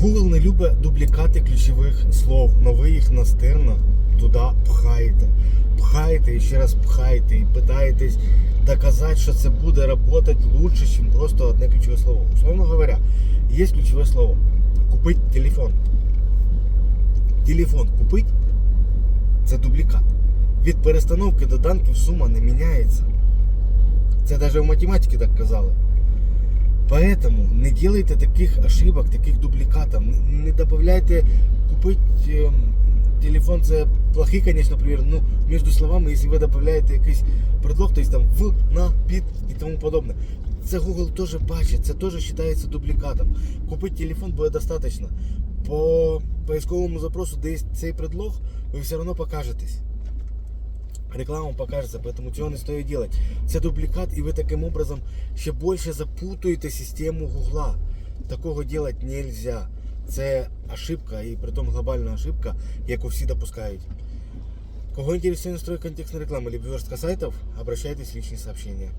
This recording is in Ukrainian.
Google не любить дублікати ключових слов, но ви їх настирно туди пхаєте. Пхаєте і ще раз пхаєте і питаєтесь доказати, що це буде працювати лучше, ніж просто одне ключове слово. Условно говоря, є ключове слово. Купить телефон. Телефон купить це дублікат. Від перестановки доданків сума не міняється. Це навіть в математиці так казали. Поэтому не делайте таких ошибок, таких дубликатов. Не добавляйте купить э, телефон, це плохий, конечно, пример. Ну, между словами, если ви додаєте якийсь предлог, то есть там в, на, під і тому подобне. Це Google теж бачить, це теж вважається дублікатом. Купити телефон буде достатньо. По поисковому запросу, де є цей предлог, ви все одно покажетесь Реклама покажется, поэтому цього не стоїть делать. Це дублікат, і ви таким образом ще більше запутуєте систему Гугла. Такого делать нельзя. Це ошибка, і притом глобальна ошибка, яку всі допускають. Кого интересует настрой контекстной рекламы или верстка сайтов, обращайтесь в личные сообщения.